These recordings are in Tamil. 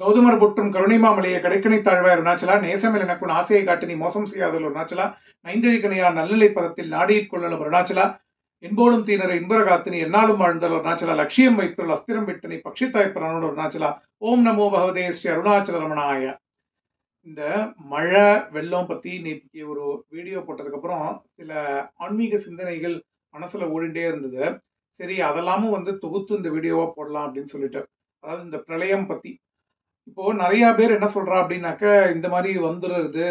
கௌதமர் புற்றும் கருணைமாமலையை கடைக்கணை தாழ்வாய் நாச்சலா நேசமில் எனக்குன் ஆசையை காட்டி நீ மோசம் செய்யாதல் அருணாச்சலா நைந்தழிக்கணையா நல்லிலை பதத்தில் நாடியிற் கொள்ளலும் அருணாச்சலா என்போடும் தீனரை இன்பரகாத்தினி என்னாலும் வாழ்ந்தல் அருணாச்சலா லட்சியம் வைத்துள்ள அஸ்திரம் விட்டு நீ பட்சித்தாய் பிரானோடு அருணாச்சலா ஓம் நமோ பகவதே ஸ்ரீ அருணாச்சல ரமணாய. இந்த மழை வெள்ளம் பற்றி நேற்றுக்கு ஒரு வீடியோ போட்டதுக்கப்புறம் சில ஆன்மீக சிந்தனைகள் மனசில் ஓடிண்டே இருந்தது. சரி அதெல்லாமும் வந்து தொகுத்து இந்த வீடியோவாக போடலாம் அப்படின்னு சொல்லிட்டு. அதாவது இந்த பிரளயம் பற்றி இப்போ நிறைய பேர் என்ன சொல்றா அப்படின்னாக்க இந்த மாதிரி வந்துடுறது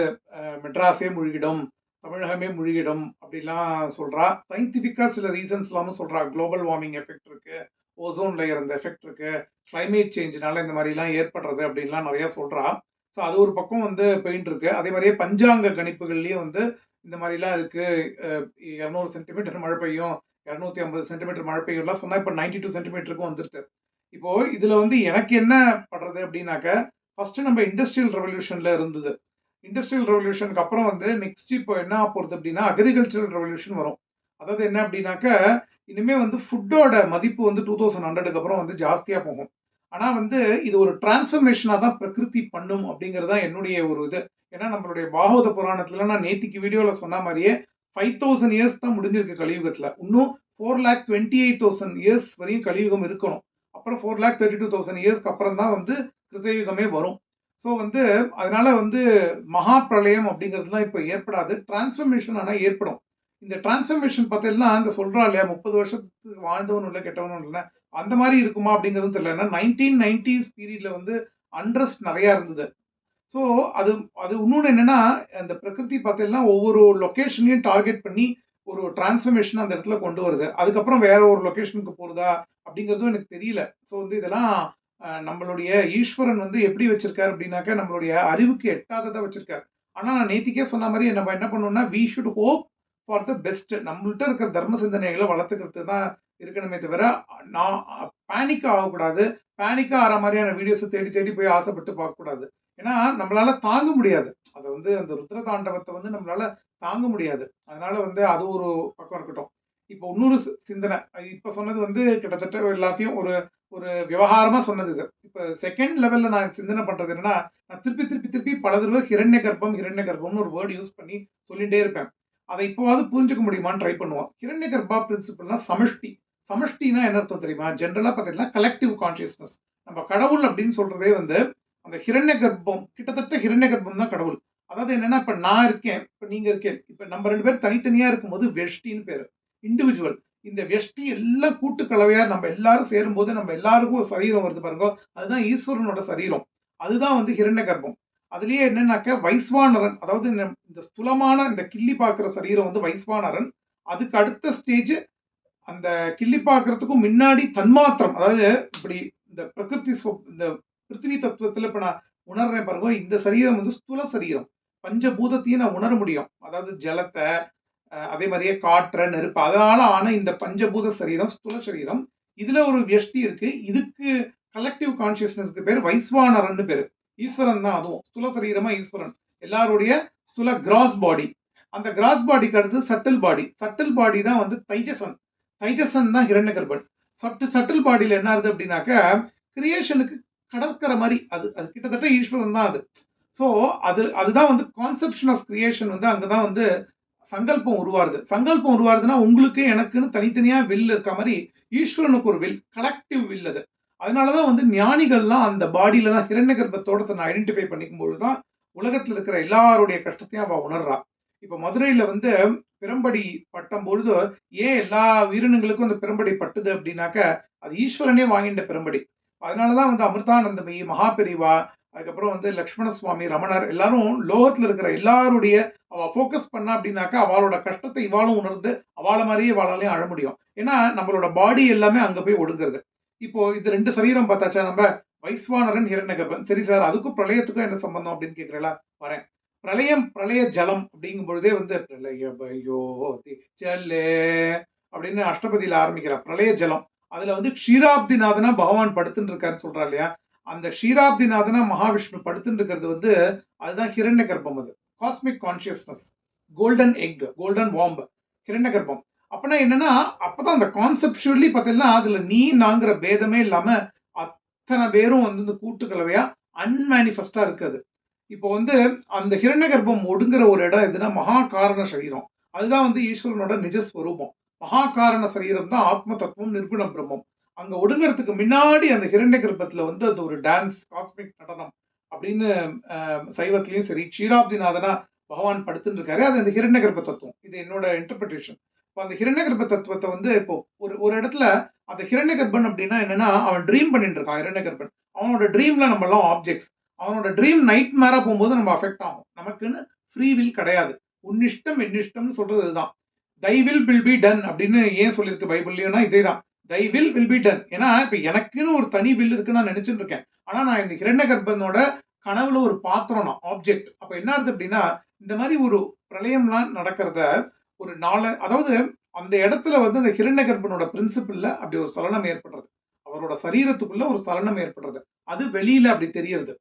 மெட்ராஸே முழுகிடும் தமிழகமே முழுகிடும் அப்படிலாம் சொல்றா. சயின்டிஃபிக்கா சில ரீசன்ஸ் எல்லாமும் சொல்றா. குளோபல் வார்மிங் எஃபெக்ட் இருக்கு ஓசோன் லேயர் அந்த எஃபெக்ட் இருக்கு கிளைமேட் சேஞ்சினால இந்த மாதிரிலாம் ஏற்படுறது அப்படின்லாம் நிறைய சொல்றா. ஸோ அது ஒரு பக்கம் வந்து பெயிண்ட் இருக்கு. அதே மாதிரியே பஞ்சாங்க கணிப்புகள்லயும் வந்து இந்த மாதிரிலாம் இருக்கு. இரநூறு சென்டிமீட்டர் மழை பெய்யும் இரநூத்தி ஐம்பது சென்டிமீட்டர் மழை பெய்யும்லாம் சொன்னா இப்போ நைன்டி டூ சென்டிமீட்டருக்கும் வந்துருது. இப்போ இதுல வந்து எனக்கு என்ன பண்றது அப்படின்னாக்க ஃபர்ஸ்ட் நம்ம இண்டஸ்ட்ரியல் ரெவல்யூஷன்ல இருந்தது. இண்டஸ்ட்ரியல் ரெவல்யூஷனுக்கு அப்புறம் வந்து நெக்ஸ்ட் இப்போ என்ன ஆக போறது அப்படின்னா அக்ரிகல்ச்சரல் ரெவல்யூஷன் வரும். அதாவது என்ன அப்படின்னாக்க இனிமே வந்து ஃபுட்டோட மதிப்பு வந்து டூ தௌசண்ட் ஹண்ட்ரடுக்கு அப்புறம் வந்து ஜாஸ்தியா போகும். ஆனா வந்து இது ஒரு டிரான்ஸ்ஃபர்மேஷனாக தான் பிரகிருதி பண்ணும் அப்படிங்கிறது தான் என்னுடைய ஒரு இது. ஏன்னா நம்மளுடைய பாகவத புராணத்துல நான் நேத்திக்கு வீடியோல சொன்ன மாதிரியே ஃபைவ் தௌசண்ட் இயர்ஸ் தான் முடிஞ்சிருக்கு கலியுகத்துல. இன்னும் four lakh twenty eight thousand years வரையும் கலியுகம் இருக்கணும். அப்புறம் four lakh thirty two thousand இயர்ஸ்க்கு அப்புறம் தான் வந்து கிருதயுகமே வரும். ஸோ வந்து அதனால வந்து மகா பிரளயம் அப்படிங்கிறதுலாம் இப்போ ஏற்படாது. டிரான்ஸ்ஃபர்மேஷன் ஆனால் ஏற்படும். இந்த டிரான்ஸ்ஃபர்மேஷன் பார்த்தீங்கன்னா அந்த சொல்கிறா இல்லையா? முப்பது வருஷத்துக்கு வாழ்ந்தவனும் இல்லை கெட்டவனும் இல்லை. அந்த மாதிரி இருக்குமா அப்படிங்கிறதும் தெரியல. ஏன்னா நைன்டீன் நைன்டிஸ் பீரியடில் வந்து அண்ட்ரஸ்ட் நிறையா இருந்தது. ஸோ அது அது இன்னொன்று என்னென்னா அந்த பிரகிருதி பார்த்தீங்கன்னா ஒவ்வொரு லொக்கேஷனையும் டார்கெட் பண்ணி ஒரு டிரான்ஸ்ஃபர்மேஷன் அந்த இடத்துல கொண்டு வருது. அதுக்கப்புறம் வேற ஒரு லொக்கேஷனுக்கு போகிறதா அப்படிங்கிறதும் எனக்கு தெரியல. ஸோ வந்து இதெல்லாம் நம்மளுடைய ஈஸ்வரன் வந்து எப்படி வச்சிருக்காரு அப்படின்னாக்கா நம்மளுடைய அறிவுக்கு எட்டாததை வச்சிருக்காரு. ஆனால் நான் நேத்திக்கே சொன்ன மாதிரி நம்ம என்ன பண்ணோம்னா we should hope for the best நம்மள்ட்ட இருக்கிற தர்ம சிந்தனைகளை வளர்த்துக்கிறது தான் இருக்கணுமே தவிர நான் பேனிக்காக ஆகக்கூடாது. பேனிக்காக ஆகிற மாதிரியான வீடியோஸை தேடி தேடி போய் ஆசைப்பட்டு பார்க்கக்கூடாது. ஏன்னா நம்மளால தாங்க முடியாது. அதை வந்து அந்த ருத்ர தாண்டவத்தை வந்து நம்மளால தாங்க முடியாது. அதனால வந்து அது ஒரு பக்கம் இருக்கட்டும். இப்போ இன்னொரு சிந்தனை. அது சொன்னது வந்து கிட்டத்தட்ட எல்லாத்தையும் ஒரு ஒரு விவகாரமாக சொன்னது இது. இப்போ செகண்ட் லெவலில் நான் சிந்தனை பண்ணுறது என்னன்னா நான் திருப்பி திருப்பி திருப்பி பல தடவை ஹிரண்ய கர்ப்பம் ஹிரண்ய கர்ப்பம்னு ஒரு வேர்டு யூஸ் பண்ணி சொல்லிகிட்டே இருப்பேன். அதை இப்போவாது புரிஞ்சுக்க முடியுமான்னு ட்ரை பண்ணுவோம். ஹிரண்ய கர்ப்பா பிரின்சிபல்னா சமஷ்டி. சமஷ்டினா என்ன அர்த்தம் தெரியுமா? ஜென்ரலாக பார்த்தீங்கன்னா கலெக்டிவ் கான்சியஸ்னஸ் நம்ம கடவுள் அப்படின்னு சொல்கிறதே வந்து அந்த ஹிரண்ய கர்ப்பம் கிட்டத்தட்ட ஹிரண்ய கர்ப்பம் தான் கடவுள். அதாவது என்னன்னா இப்போ நான் இருக்கேன் இப்போ நீங்கள் இருக்கேன் இப்போ நம்ம ரெண்டு பேர் தனித்தனியாக இருக்கும்போது வெஷ்டின்னு பேர் இண்டிவிஜுவல் இந்த வெஷ்டி எல்லாம் கூட்டுக்கலவையாக நம்ம எல்லாரும் சேரும்போது நம்ம எல்லாருக்கும் ஒரு சரீரம் வருது பாருங்க அதுதான் ஈஸ்வரனோட சரீரம். அதுதான் வந்து ஹிரண்ய கர்ப்பம். அதுலேயே என்னன்னாக்க வைஸ்வானரன் அதாவது இந்த ஸ்துலமான இந்த கிள்ளி பார்க்குற சரீரம் வந்து வைஸ்வானரன். அதுக்கு அடுத்த ஸ்டேஜ் அந்த கிள்ளி பார்க்கறதுக்கும் முன்னாடி தன்மாத்திரம் அதாவது இப்படி இந்த பிரகிருதி இந்த பிருத்திவி தத்துவத்தில் இப்போ நான் உணர்றேன் பாருங்க இந்த சரீரம் வந்து ஸ்துல சரீரம். பஞ்சபூதத்தையும் நான் உணர முடியும். அதாவது ஜலத்தை அதே மாதிரியே காற்ற நெருப்பு அதனால ஆன இந்த பஞ்சபூத சரீரம் ஸ்துல சரீரம் இதுல ஒரு வியஷ்டி இருக்கு. இதுக்கு கலெக்டிவ் கான்சியஸ்னஸ்க்கு பேர் வைஸ்வானரன் பேரு. ஈஸ்வரன் தான் அதுவும். ஸ்தூல சரீரமா ஈஸ்வரன். எல்லாருடைய ஸ்துல கிராஸ் பாடி அந்த கிராஸ் பாடிக்கு அடுத்து சட்டில் பாடி சட்டில் பாடி தான் வந்து தைஜசன். தைஜசன் தான் ஹிரண்யகர்பன் சட்டு சட்டில் பாடியில் என்ன ஆகுது அப்படின்னாக்க கிரியேஷனுக்கு கடற்கரை மாதிரி அது அது கிட்டத்தட்ட ஈஸ்வரன் தான் அது. ஸோ அது அதுதான் வந்து கான்செப்ஷன் ஆஃப் கிரியேஷன் வந்து அங்கே தான் வந்து சங்கல்பம் உருவாருது சங்கல்பம் உருவாருதுன்னா உங்களுக்கு எனக்குன்னு தனித்தனியாக வில் இருக்க மாதிரி ஈஸ்வரனுக்கு ஒரு வில் கலெக்டிவ் வில் அது. அதனால தான் வந்து ஞானிகள்லாம் அந்த பாடியில தான் ஹிரண்ய தோட்டத்தை நான் ஐடென்டிஃபை பண்ணிக்கும்போது தான் உலகத்தில் இருக்கிற எல்லாருடைய கஷ்டத்தையும் அவள் உணர்றா. இப்போ மதுரையில் வந்து பிறம்படி பட்டம் பொழுது ஏன் எல்லா உயிரினங்களுக்கும் அந்த பிறம்படி பட்டுது அப்படின்னாக்க அது ஈஸ்வரனே வாங்கிட்ட பிறம்படி அதனாலதான் வந்து அமிர்தானந்தமயி மகாபெரிவா அதுக்கப்புறம் வந்து லக்ஷ்மண சுவாமி ரமணர் எல்லாரும் லோகத்தில் இருக்கிற எல்லாருடைய அவள் ஃபோக்கஸ் பண்ணா அப்படின்னாக்கா அவளோட கஷ்டத்தை இவாளும் உணர்ந்து அவளை மாதிரியே இவாளாலையும் அழ முடியும். ஏன்னா நம்மளோட பாடி எல்லாமே அங்கே போய் ஒடுங்குறது. இப்போ இது ரெண்டு சரீரம் பார்த்தாச்சா நம்ம வைஸ்வானரன் ஹிரண்யகர்பன். சரி சார் அதுக்கும் பிரளயத்துக்கும் என்ன சம்பந்தம் அப்படின்னு கேட்கிறீங்களா வரேன். பிரளயம் பிரளய ஜலம் அப்படிங்கும் பொழுதே வந்து பிரளய பயோதி ஜல்லே அப்படின்னு அஷ்டபதியில் ஆரம்பிக்கிறார். பிரளய ஜலம். அதுல வந்து க்ஷீராப்திநாதனா பகவான் படுத்துன்னு இருக்காருன்னு சொல்றா இல்லையா? அந்த ஷீராப்திநாதனா மகாவிஷ்ணு படுத்துட்டு இருக்கிறது வந்து அதுதான் ஹிரண்ய கர்ப்பம் அது. Cosmic consciousness golden egg golden womb ஹிரண்ய கர்ப்பம். அப்படின்னா என்னன்னா அப்பதான் அந்த கான்செப்டுவலி பார்த்தீங்கன்னா அதுல நீ நாங்கிற பேதமே இல்லாம அத்தனை பேரும் வந்து இந்த கூட்டுக்கலவையா அன்மேனிஃபெஸ்டா இருக்குது. இப்போ வந்து அந்த ஹிரண்ய கர்ப்பம் ஒடுங்குற ஒரு இடம் எதுனா மகா காரண சரீரம். அதுதான் வந்து ஈஸ்வரனோட நிஜஸ்வரூபம். மகாகாரண சரீரம் தான் ஆத்ம தத்துவம் நிர்குண பிரம்மம். அங்க ஒடுங்கிறதுக்கு முன்னாடி அந்த ஹிரண்ய கர்ப்பத்துல வந்து அது ஒரு டான்ஸ் காஸ்மிக் நடனம் அப்படின்னு சைவத்திலையும் சரி க்ஷீராப்திநாதனா பகவான் படுத்துட்டு இருக்காரு. அது அந்த ஹிரண்ய கிருப்ப தத்துவம். இது என்னோட இன்டர்பிரிட்டேஷன் இப்போ அந்த ஹிரண்ய கிருப்ப தத்துவத்தை வந்து இப்போ ஒரு ஒரு இடத்துல அந்த ஹிரண்ய கர்ப்பன் அப்படின்னா என்னன்னா அவன் ட்ரீம் பண்ணிட்டு இருக்கான் ஹிரண்ய கர்ப்பன். அவனோட ட்ரீம்ல நம்ம எல்லாம் ஆப்ஜெக்ட்ஸ் அவனோட ட்ரீம் நைட் மேரா போகும்போது நம்ம அஃபெக்ட் ஆகும். நமக்குன்னு ஃப்ரீ வில் கிடையாது. உன்னிஷ்டம் என்னிஷ்டம்னு சொல்றது இதுதான். Thy will will be done அப்படின்னு ஏன் சொல்லியிருக்கு பைபிள்லயும்னா இதே தான் thy will will be done ஏன்னா இப்போ எனக்குன்னு ஒரு தனி வில் இருக்குன்னு நான் நினைச்சிட்டு இருக்கேன். ஆனால் நான் இந்த ஹிரண்ய கர்ப்பனோட கனவுல ஒரு பாத்திரம் நான் ஆப்ஜெக்ட் அப்போ என்ன ஆகுது அப்படின்னா இந்த மாதிரி ஒரு பிரளயம்லாம் நடக்கிறத ஒரு நாளை அதாவது அந்த இடத்துல வந்து அந்த ஹிரண்ய கர்ப்பனோட பிரின்சிபிளில் அப்படி ஒரு சலனம் ஏற்படுறது. அவரோட சரீரத்துக்குள்ள ஒரு சலனம் ஏற்படுறது. அது வெளியில அப்படி தெரியறது.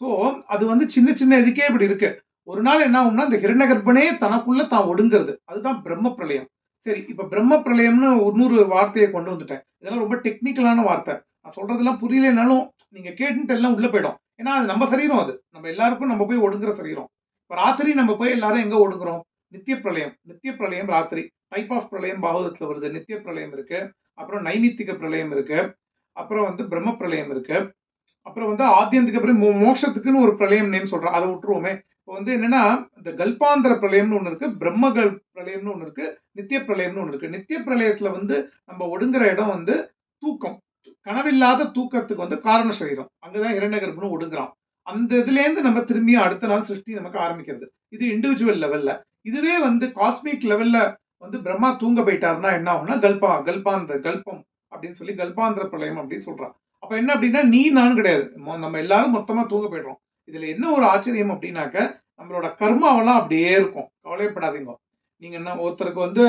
ஸோ அது வந்து சின்ன சின்ன இதுக்கே இப்படி இருக்கு. ஒரு நாள் என்ன ஆகும்னா இந்த ஹிரண்ய கர்ப்பனே தனக்குள்ள தான் ஒடுங்கிறது. அதுதான் பிரம்ம பிரளயம். சரி இப்போ பிரம்ம பிரளயம்னு இன்னொரு வார்த்தையை கொண்டு வந்துட்டேன். இதெல்லாம் ரொம்ப டெக்னிக்கலான வார்த்தை. நான் சொல்றதெல்லாம் புரியலனாலும் நீங்க கேட்டுட்டு எல்லாம் உள்ள போயிடும். ஏன்னா அது நம்ம சரீரம் அது. நம்ம எல்லாருக்கும் நம்ம போய் ஒடுங்குற சரீரம். இப்போ ராத்திரி நம்ம போய் எல்லாரும் எங்க ஒடுங்குறோம்? நித்திய பிரளயம் நித்திய பிரளயம் ராத்திரி. டைப் ஆஃப் பிரளயம் பாகவதத்தில் வருது. நித்திய பிரளயம் இருக்கு. அப்புறம் நைமித்திக பிரளயம் இருக்கு. அப்புறம் வந்து பிரம்ம பிரளயம் இருக்கு. அப்புறம் வந்து ஆத்தியந்துக்கு அப்புறம் மோ- மோட்சத்துக்குன்னு ஒரு பிரளயம் நேம் சொல்றோம் அதை விட்டுருவோமே. இப்போ வந்து என்னன்னா இந்த கல்பாந்திர பிரளயம்னு ஒன்று இருக்கு பிரம்ம கல் பிரளயம்னு ஒன்று இருக்கு நித்திய பிரளயம்னு ஒன்று இருக்கு. நித்திய பிரளயத்துல வந்து நம்ம ஒடுங்குற இடம் வந்து தூக்கம். கனவில்லாத தூக்கத்துக்கு வந்து காரண சரீரம். அங்கதான் இரண்டகர்ப்பனும் ஒடுங்குறான். அந்த இதுலேருந்து நம்ம திரும்பியும் அடுத்த நாள் சிருஷ்டி நமக்கு ஆரம்பிக்கிறது. இது இண்டிவிஜுவல் லெவல்ல இதுவே வந்து காஸ்மிக் லெவல்ல வந்து பிரம்மா தூங்க போயிட்டாருன்னா என்ன ஆகும்னா கல்பா கல்பாந்த கல்பம் அப்படின்னு சொல்லி கல்பாந்திர பிரளயம் அப்படின்னு சொல்றான். அப்ப என்ன அப்படின்னா நீ நான் கிடையாது. மொ- நம்ம எல்லாரும் மொத்தமா தூங்க போயிடுறோம். இதில் என்ன ஒரு ஆச்சரியம் அப்படின்னாக்க நம்மளோட கர்மாவெல்லாம் அப்படியே இருக்கும். கவலைப்படாதீங்க நீங்கள் என்ன ஒருத்தருக்கு வந்து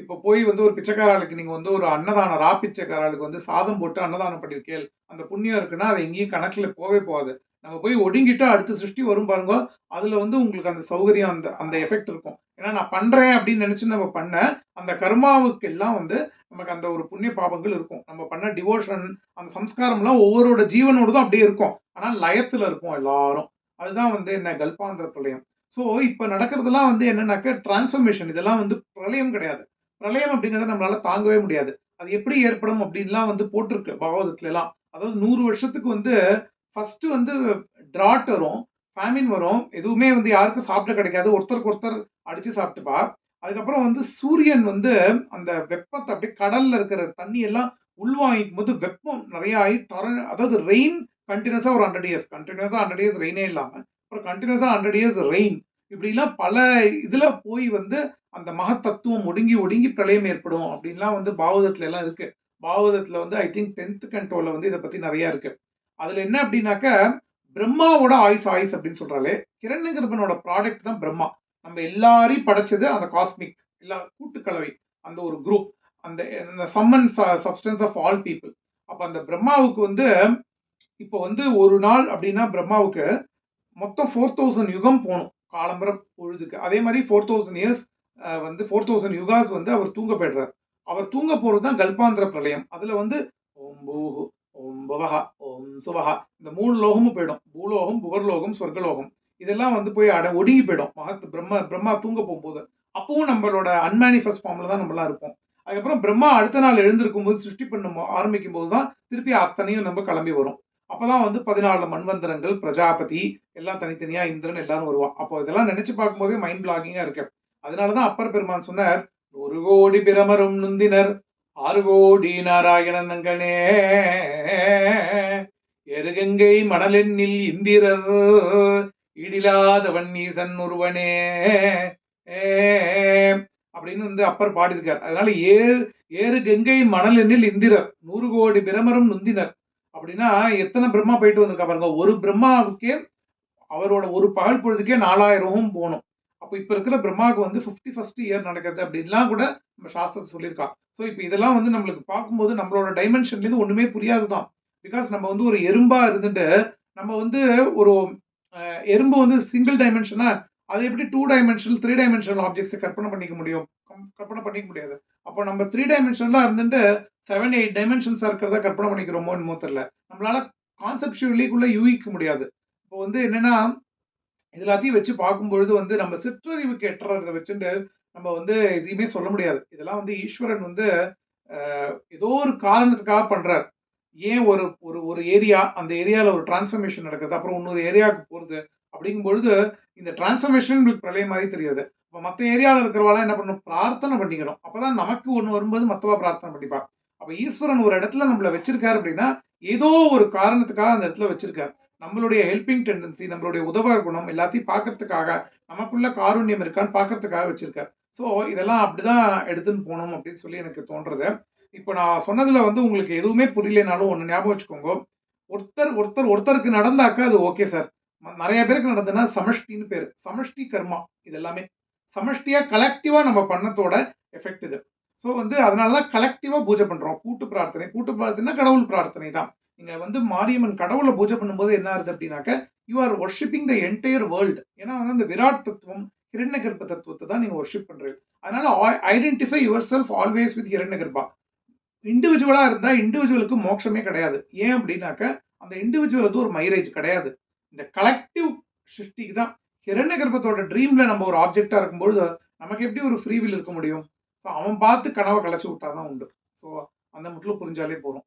இப்போ போய் வந்து ஒரு பிச்சைக்காராளுக்கு நீங்கள் வந்து ஒரு அன்னதானம் ரா பிச்சைக்காராளுக்கு வந்து சாதம் போட்டு அன்னதானம் பண்ணிருக்கேள் அந்த புண்ணியம் இருக்குன்னா அது எங்கேயும் கணக்கில் போவே போகாது. நம்ம போய் ஒடுங்கிட்டு அடுத்த சிருஷ்டி வரும் பாருங்க. அதில் வந்து உங்களுக்கு அந்த சௌகரியம் அந்த அந்த எஃபெக்ட் இருக்கும். ஏன்னா நான் பண்ணுறேன் அப்படின்னு நினச்சி நம்ம பண்ண அந்த கர்மாவுக்கெல்லாம் வந்து நமக்கு அந்த ஒரு புண்ணிய பாபங்கள் இருக்கும். நம்ம பண்ண டிவோஷன் அந்த சம்ஸ்காரம்லாம் ஒவ்வொருவரோட ஜீவனோடதும் அப்படியே இருக்கும். ஆனால் லயத்தில் இருக்கும் எல்லாரும். அதுதான் வந்து என்ன கல்பாந்திர பிரளயம். ஸோ இப்போ நடக்கிறதெல்லாம் வந்து என்னன்னாக்க டிரான்ஸ்ஃபர்மேஷன் இதெல்லாம் வந்து பிரளயம் கிடையாது. பிரளயம் அப்படிங்கிறத நம்மளால தாங்கவே முடியாது. அது எப்படி ஏற்படும் அப்படின்லாம் வந்து போட்டிருக்கு பாகவதத்துல எல்லாம் அதாவது நூறு வருஷத்துக்கு வந்து ஃபர்ஸ்ட் வந்து டிராட் வரும். ஃபேமின் வரும். எதுவுமே வந்து யாருக்கும் சாப்பிட கிடைக்காது. ஒருத்தருக்கு ஒருத்தர் அடித்து சாப்பிட்டுப்பா. அதுக்கப்புறம் வந்து சூரியன் வந்து அந்த வெப்பத்தை அப்படியே கடலில் இருக்கிற தண்ணி எல்லாம் உள்வாங்கிக்கும் போது வெப்பம் நிறைய ஆகி டொர அதாவது ரெயின் கண்டினியூஸாக ஒரு ஹண்ட்ரட் இயர்ஸ் கண்டினியூஸாக ஹண்ட்ரட் இயர்ஸ் ரெயினே இல்லாமல் அப்புறம் கண்டினியூஸாக ஹண்ட்ரட் இயர்ஸ் ரெயின் இப்படிலாம் பல இதில் போய் வந்து அந்த மகத்தத்துவம் ஒடுங்கி ஒடுங்கி பிரளயம் ஏற்படும் அப்படின்லாம் வந்து பாவதத்துல எல்லாம் இருக்குது பாவதத்துல வந்து ஐ திங்க் டென்த்து கண்ட்ரோலில் வந்து இதை பற்றி நிறையா இருக்குது அதில் என்ன அப்படின்னாக்க பிரம்மாவோட ஆயுஸ் ஆயுஸ் அப்படின்னு சொல்றாலே கிரண்யகர்பனோட ப்ராடக்ட் தான் பிரம்மா. நம்ம எல்லாரையும் படைச்சது அந்த காஸ்மிக் எல்லா கூட்டுக்கலவை அந்த ஒரு குரூப் அந்த அந்த summon substance of all people அப்போ அந்த பிரம்மாவுக்கு வந்து இப்போ வந்து ஒரு நாள் அப்படின்னா பிரம்மாவுக்கு மொத்தம் ஃபோர் தௌசண்ட் யுகம் போகணும் காலம்பரம் பொழுதுக்கு. அதே மாதிரி ஃபோர் தௌசண்ட் இயர்ஸ் வந்து ஃபோர் தௌசண்ட் யுகாஸ் வந்து அவர் தூங்க போய்டுறார். அவர் தூங்க போகிறது தான் கல்பாந்திர பிரளயம். அதில் வந்து ஓம் புவகா ஓம் சுவகா சுவஹா இந்த மூணு லோகமும் போயிடும். பூலோகம் புகர்லோகம் சொர்க்கலோகம். இதெல்லாம் வந்து போய் அட ஒடுங்கி போயிடும். மகத் பிரம்ம பிரம்மா தூங்க போகும்போது. அப்பவும் நம்மளோட அன்மேனிஃபெஸ்ட் ஃபார்ம்ல தான் நம்மளாம் இருப்போம். அதுக்கப்புறம் பிரம்மா அடுத்த நாள் எழுந்திருக்கும் போது சிருஷ்டி பண்ண ஆரம்பிக்கும் போது தான் திருப்பி அத்தனையும் நம்ம கிளம்பி வரும். அப்பதான் வந்து பதினாலு மண்வந்திரங்கள் பிரஜாபதி எல்லாம் தனித்தனியா இந்திரன் எல்லாரும் வருவான். அப்போ இதெல்லாம் நினைச்சு பார்க்கும்போதே மைண்ட் பிளாகிங்கா இருக்கு அதனாலதான் அப்பர் பெருமான் சொன்னார் ஒரு கோடி பிரமரும் நுந்தினர். ஆறு கோடி நாராயணனங்களே எருகங்கை மணலெண்ணில் இந்திரர் இடிலாதவன் ஈசன் ஒருவனே. அப்படின்னு வந்து அப்பர் பாடியிருக்கார். அதனால ஏறு ஏறு கங்கை மணலெண்ணில் இந்திரர் நூறு கோடி பிரமரும் நுந்தினர். அப்படின்னா எத்தனை பிரம்மா போயிட்டு வந்திருக்கா பாருங்க. ஒரு பிரம்மாவுக்கே அவரோட ஒரு பகல் பொழுதுக்கே நாலாயிரமும் போகணும். அப்போ இப்போ இருக்கிற பிரம்மாவுக்கு வந்து ஃபிஃப்டி ஃபர்ஸ்ட் இயர் நடக்கிறது அப்படின்லாம் கூட நம்ம சாஸ்திரத்தை சொல்லியிருக்கா. ஸோ இப்போ இதெல்லாம் வந்து நம்மளுக்கு பார்க்கும்போது நம்மளோட டைமென்ஷன்லேருந்து ஒன்றுமே புரியாது தான் பிகாஸ் நம்ம வந்து ஒரு எறும்பாக இருந்துட்டு நம்ம வந்து ஒரு எறும்பு வந்து சிங்கிள் டைமென்ஷனாக அதை எப்படி டூ டைமென்ஷனல் த்ரீ டைமென்ஷனல் ஆப்ஜெக்ட்ஸை கற்பனை பண்ணிக்க முடியும்? கற்பனை பண்ணிக்க முடியாது. அப்போ நம்ம த்ரீ டைமென்ஷனலாக இருந்துட்டு செவன் எயிட் டைமென்ஷன்ஸாக இருக்கிறதா கற்பனை பண்ணிக்கிறோமோ என்னமோ தெரில நம்மளால் கான்செப்டுவலிக்குள்ளே யூகிக்க முடியாது. இப்போ வந்து என்னென்னா இது எல்லாத்தையும் வச்சு பார்க்கும்பொழுது வந்து நம்ம சிற்றறிவுக்கு எட்டுறதை வச்சுட்டு நம்ம வந்து எதையுமே சொல்ல முடியாது. இதெல்லாம் வந்து ஈஸ்வரன் வந்து ஏதோ ஒரு காரணத்துக்காக பண்ணுறார் ஏன் ஒரு ஒரு ஒரு ஏரியா அந்த ஏரியாவில் ஒரு டிரான்ஸ்ஃபர்மேஷன் நடக்குது அப்புறம் இன்னொரு ஏரியாவுக்கு போகிறது அப்படிங்கும் பொழுது இந்த டிரான்ஸ்ஃபர்மேஷன் உங்களுக்கு பிரளயம் மாதிரி தெரியாது. இப்போ மற்ற ஏரியாவில் இருக்கிறவாலாம் என்ன பண்ணணும்? பிரார்த்தனை பண்ணிக்கணும். அப்போ தான் நமக்கு ஒன்று வரும்போது மற்றவா பிரார்த்தனை பண்ணிப்பா அப்போ ஈஸ்வரன் ஒரு இடத்துல நம்மளை வச்சிருக்காரு அப்படின்னா ஏதோ ஒரு காரணத்துக்காக அந்த இடத்துல வச்சிருக்காரு. நம்மளுடைய ஹெல்பிங் டெண்டன்சி நம்மளுடைய உதவ குணம் எல்லாத்தையும் பார்க்கறதுக்காக நமக்குள்ள காருண்யம் இருக்கான்னு பார்க்கறதுக்காக வச்சிருக்காரு. ஸோ இதெல்லாம் அப்படிதான் எடுத்துன்னு போகணும் அப்படின்னு சொல்லி எனக்கு தோன்றது. இப்போ நான் சொன்னதில் வந்து உங்களுக்கு எதுவுமே புரியலனாலும் ஒன்று ஞாபகம் வச்சுக்கோங்க. ஒருத்தர் ஒருத்தர் ஒருத்தருக்கு நடந்தாக்கா அது ஓகே சார் நிறைய பேருக்கு நடந்ததுன்னா சமஷ்டின்னு பேர். சமஷ்டி கர்மா இது எல்லாமே சமஷ்டியாக கலெக்டிவா நம்ம பண்ணத்தோட எஃபெக்ட் இது. ஸோ வந்து அதனால தான் கலெக்டிவாக பூஜை பண்ணுறோம் கூட்டு பிரார்த்தனை. கூட்டு பிரார்த்தனை கடவுள் பிரார்த்தனை தான். நீங்கள் வந்து மாரியம்மன் கடவுளை பூஜை பண்ணும்போது என்ன ஆகுது அப்படின்னாக்க you are worshipping the entire world ஏன்னா வந்து அந்த விராட் தத்துவம் ஹிரண்ய கர்ப்ப தத்துவத்தை தான் நீங்க ஒர்ஷிப் பண்ணுறீங்க அதனால identify yourself always with Hiranyagarbha இண்டிவிஜுவலாக இருந்தால் இண்டிவிஜுவலுக்கு மோட்சமே கிடையாது. ஏன் அப்படின்னாக்க அந்த இண்டிவிஜுவல் வந்து ஒரு மைரேஜ் கிடையாது. இந்த கலெக்டிவ் சிருஷ்டிக்கு தான் ஹிரண்ய கர்ப்பத்தோட ட்ரீம்ல நம்ம ஒரு ஆப்ஜெக்டாக இருக்கும்பொழுது நமக்கு எப்படி ஒரு ஃப்ரீவில் இருக்க முடியும்? ஸோ அவன் பார்த்து கனவை கழைச்சி விட்டா தான் உண்டு. ஸோ அந்த முட்டில் புரிஞ்சாலே போதும்.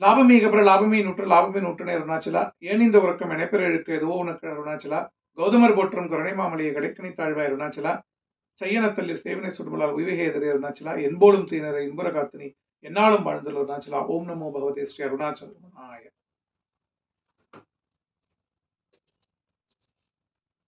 லாபமே கபர லாபமே நூற்று லாபமே நூற்றுனே அருணாச்சலா. ஏன் இந்த உறக்கம்? இணைப்பிற இழுக்க எதுவோ உனக்கு அருணாச்சலா. கௌதமர் போற்றும் கருணை மாமலையை கடைக்கணி தாழ்வாய் அருணாச்சலா செய்யனத்தல்லில் சேவனை சுடுமலால் உய்வகை எதிரே அருணாச்சலா என்போலும் தீனரை இன்புற காத்தினி என்னாலும் வாழ்ந்துள்ள அருணாச்சலா ஓம் நமோ பகவதே ஸ்ரீ அருணாச்சல